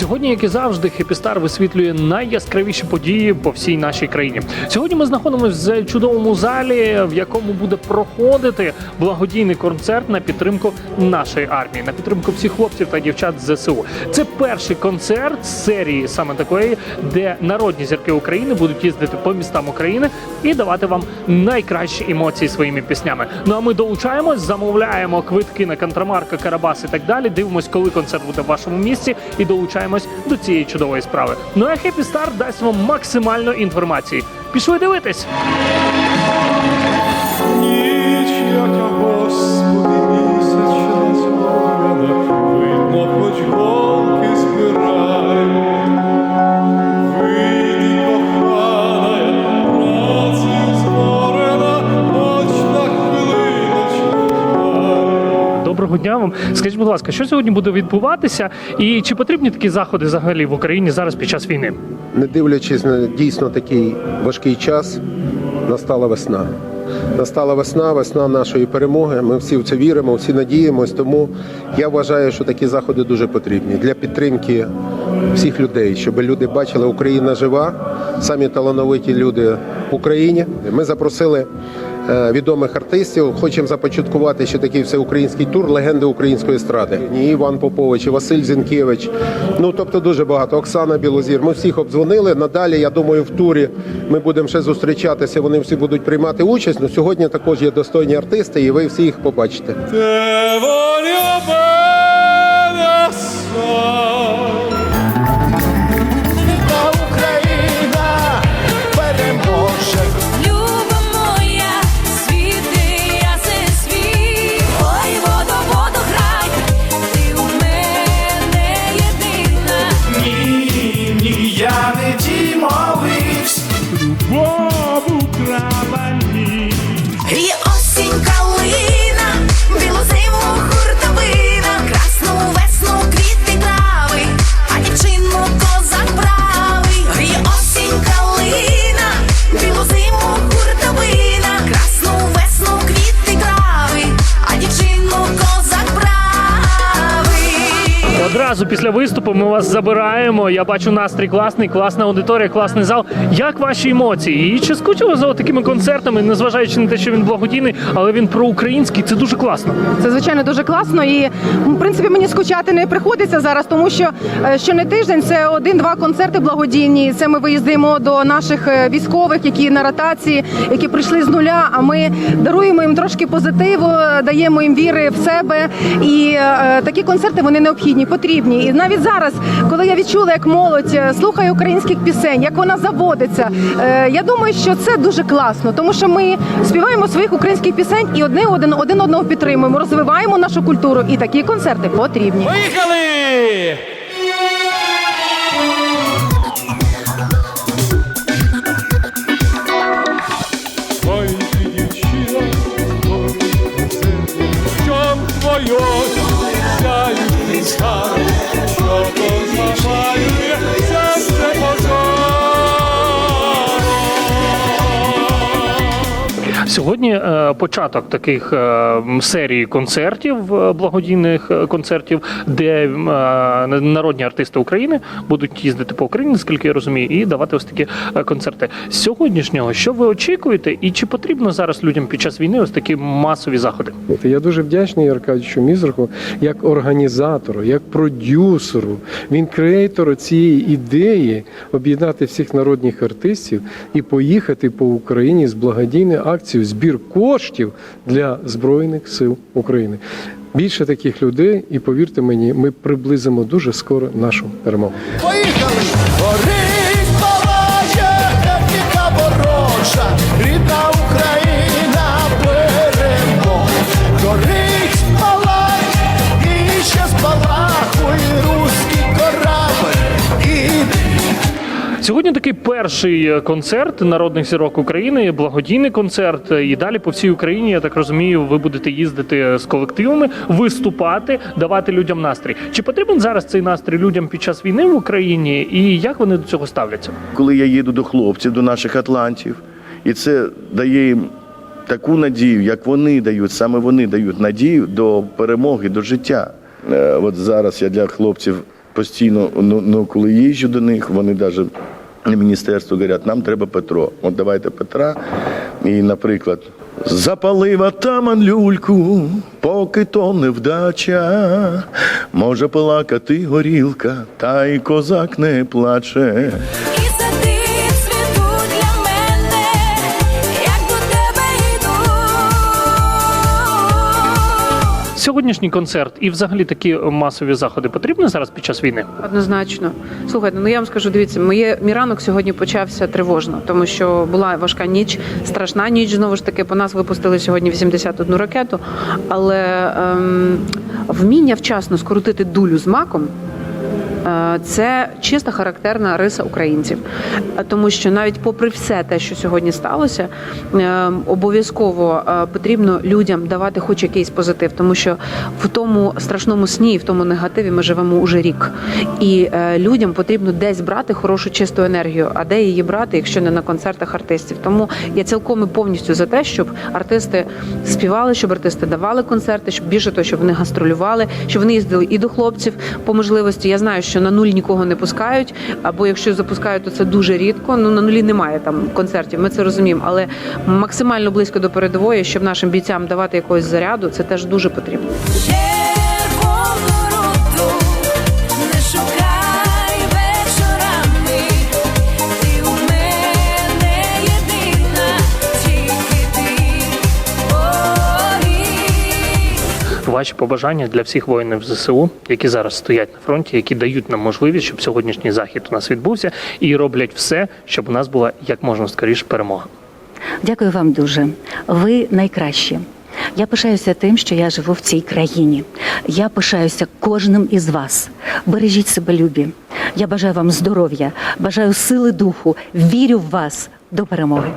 Сьогодні, як і завжди, Хепістар висвітлює найяскравіші події по всій нашій країні. Сьогодні ми знаходимося в чудовому залі, в якому буде проходити благодійний концерт на підтримку нашої армії, на підтримку всіх хлопців та дівчат з ЗСУ. Це перший концерт з серії саме такої, де народні зірки України будуть їздити по містам України і давати вам найкращі емоції своїми піснями. Ну а ми долучаємось, замовляємо квитки на контрамарка, Карабас і так далі. Дивимось, коли концерт буде в вашому місті, і долучаємось до цієї чудової справи. Ну а Happy Star дасть вам максимально інформації. Пішли дивитись. Ніч, яка, Доброго. Скажіть, будь ласка, що сьогодні буде відбуватися, і чи потрібні такі заходи взагалі в Україні зараз під час війни? не дивлячись на дійсно такий важкий час, настала весна. Настала весна, весна нашої перемоги. Ми всі в це віримо, всі надіємось. Тому я вважаю, що такі заходи дуже потрібні для підтримки всіх людей, щоб люди бачили, Україна жива, самі талановиті люди в Україні. Ми запросили відомих артистів. Хочемо започаткувати ще такий всеукраїнський тур легенди української естради. Іван Попович, Василь Зінкевич. Ну тобто дуже багато. Оксана Білозір. Ми всіх обдзвонили. Надалі, я думаю, в турі ми будемо ще зустрічатися. Вони всі будуть приймати участь. Ну сьогодні також є достойні артисти, і ви всі їх побачите. Одразу після виступу ми вас забираємо. Я бачу настрій класний, класна аудиторія, класний зал. Як ваші емоції? І чи скучили за такими концертами, незважаючи на те, що він благодійний, але він проукраїнський, це дуже класно. Це звичайно дуже класно, і в принципі мені скучати не приходиться зараз, тому що е, щонне тиждень це один-два концерти благодійні. Це ми виїздимо до наших е, військових, які на ротації, які прийшли з нуля. А ми даруємо їм трошки позитиву, даємо їм віри в себе. І е, такі концерти вони необхідні, потрібні. І навіть зараз, коли я відчула, як молодь е, слухає українських пісень, як вона заводиться, е, я думаю, що це дуже класно, тому що ми співаємо своїх українських пісень і одне один один одного підтримуємо, розвиваємо нашу культуру. І такі концерти потрібні. Поїхали! Сьогодні е, початок таких е, серії концертів, е, благодійних концертів, де народні артисти України будуть їздити по Україні, наскільки я розумію, і давати ось такі концерти. З Сьогоднішнього, що ви очікуєте, і чи потрібно зараз людям під час війни ось такі масові заходи? Я дуже вдячний Аркадію Мізерху як організатору, як продюсеру. Він креатору цієї ідеї об'єднати всіх народних артистів і поїхати по Україні з благодійною акцією збір коштів для Збройних сил України. Більше таких людей, і повірте мені, ми приблизимо дуже скоро нашу перемогу. Поїхали! Сьогодні такий перший е, концерт народних зірок України, благодійний концерт. І далі по всій Україні, я так розумію, ви будете їздити з колективами, виступати, давати людям настрій. Чи потрібен зараз цей настрій людям під час війни в Україні, і як вони до цього ставляться? коли я їду до хлопців, до наших атлантів, і це дає їм таку надію, як вони дають, саме вони дають надію до перемоги, до життя. Е, От зараз я для хлопців постійно, ну, ну коли їжджу до них, вони навіть на міністерство говорять, нам треба Петро. От давайте Петра. І, наприклад, запалив атаман люльку, поки то невдача. Може плакати горілка, та й козак не плаче. Сьогоднішній концерт і взагалі такі масові заходи потрібні зараз під час війни. Однозначно. Слухайте, ну я вам скажу, дивіться, моє мій ранок сьогодні почався тривожно, тому що була важка ніч, страшна ніч. Знову ж таки, по нас випустили сьогодні 81 ракету. Але ем, вміння вчасно скоротити дулю з маком. Е, Це чиста характерна риса українців, Е, тому що навіть попри все те, що сьогодні сталося, е, обов'язково потрібно людям давати хоч якийсь позитив, тому що в тому страшному сні в тому негативі ми живемо уже рік, і людям потрібно десь брати хорошу чисту енергію. А де її брати, якщо не на концертах артистів? Тому я цілком і повністю за те, щоб артисти співали, щоб артисти давали концерти, щоб більше того, щоб вони гастролювали, щоб вони їздили і до хлопців по можливості. Я знаю, що на нуль нікого не пускають, або якщо запускають, то це дуже рідко. Ну на нулі немає там концертів. Ми це розуміємо, але максимально близько до передової, щоб нашим бійцям давати якогось заряду, це теж дуже потрібно. Ваші побажання для всіх воїнів ЗСУ, які зараз стоять на фронті, які дають нам можливість, щоб сьогоднішній захід у нас відбувся, і роблять все, щоб у нас була як можна скоріше перемога. Дякую вам дуже. Ви найкращі. Я пишаюся тим, що я живу в цій країні. Я пишаюся кожним із вас. Бережіть себе, любі. Я бажаю вам здоров'я, бажаю сили духу, вірю в вас до перемоги.